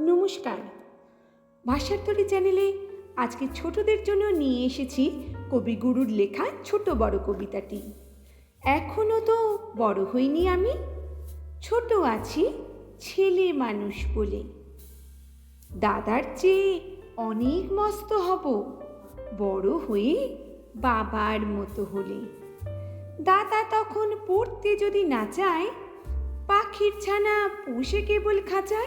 নমস্কার। ভাষার তরী চ্যানেলে আজকে ছোটদের জন্য নিয়ে এসেছি কবিগুরুর লেখা ছোট বড় কবিতাটি। এখনও তো বড় হইনি আমি, ছোট আছি ছেলে মানুষ বলে। দাদার চেয়ে অনেক মস্ত হব, বড় হয়ে বাবার মতো হলে। দাদা তখন পড়তে যদি না চায়, পাখির ছানা পুষে কেবল খাঁচায়।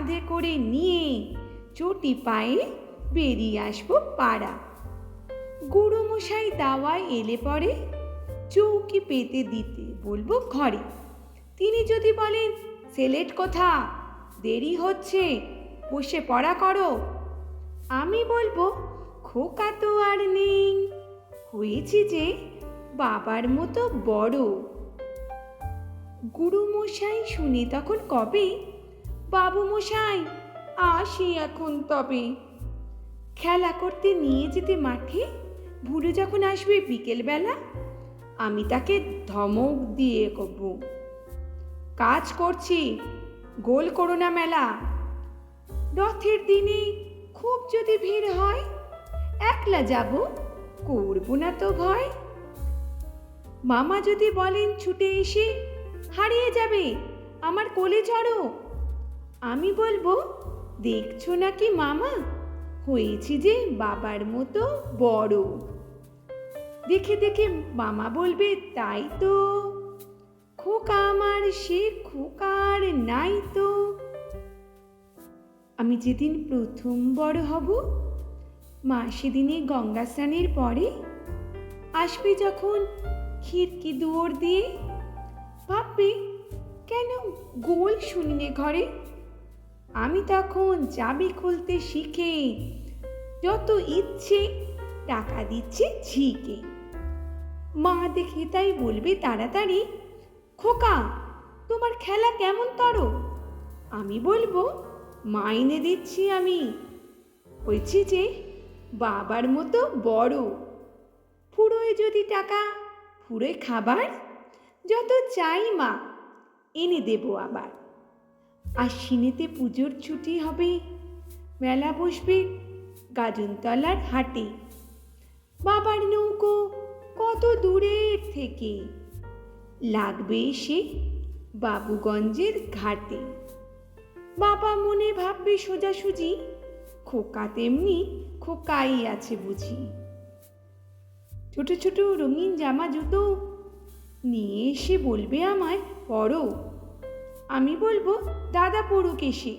কাঁধে করে নিয়ে চটি পায়ে বেরিয়ে আসব পাড়া। গুরুমশাই দাওয়ায় এলে পরে চৌকি পেতে দিতে বলব ঘরে। তিনি যদি বলেন, সেলেট কোথা? দেরি হচ্ছে, বসে পড়া করো। আমি বলব, খোকা তো আর নেই, হয়েছি যে বাবার মতো বড়। গুরুমশাই শুনে তখন কবে বাবু মশাই, আসি এখন তবে। খেলা করতে নিয়ে যেতে মাঠে ভুরু যখন আসবে বিকেলবেলা, আমি তাকে ধমক দিয়ে কব। কাজ করছি, গোল করো না মেলা। রথের দিনে খুব যদি ভিড় হয়, একলা যাব, করব না তো ভয়। মামা যদি বলেন ছুটে এসে, হারিয়ে যাবে, আমার কোলে চড়ো। আমি বলব, দেখছ নাকি মামা? হয়েছি যে বাবার মতো বড়। দেখে দেখে মামা বলবে, তাই তো। খোকা আমার, সে খোকার নাই তো। আমি যেদিন প্রথম বড় হব, মা সেদিনে গঙ্গা স্নানের পরে আসবে যখন খিড়কি দুয়ার দিয়ে। ভাববে, কেন গোল শুনিনে ঘরে? আমি তখন চাবি খুলতে শিখে, যত ইচ্ছে টাকা দিচ্ছে ঝিকে। মা দেখে তাই বলবে তাড়াতাড়ি, খোকা, তোমার খেলা কেমন তরো আমি বলব মাইনে দিচ্ছি আমি। হয়েছি যে, বাবার মতো বড়। ফুরোয় যদি টাকা, ফুরোয় খাবার, যত চাই মা, এনে দেব আবার। আশ্বিনেতে পুজোর ছুটি হবে। মেলা বসবে গাজনতলার হাটে। বাবার নৌকো কত দূরের থেকে? লাগবে এসে বাবুগঞ্জের ঘাটে। বাবা মনে ভাববে সোজাসুজি, খোকা তেমনি খোকাই আছে বুঝি। ছোট ছোট রঙিন জামা জুতো নিয়ে এসে বলবে আমায়, পড়ো। আমি বলব, দাদা এসে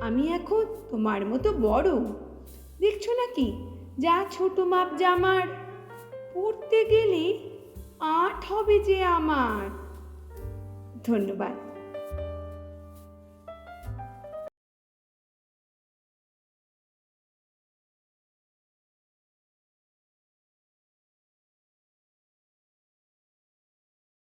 আমি এখন তোমার মতো বড়। দেখছ নাকি? যা ছোট মাপ জামার পড়তে গেলে আট হবে যে আমার। ধন্যবাদ।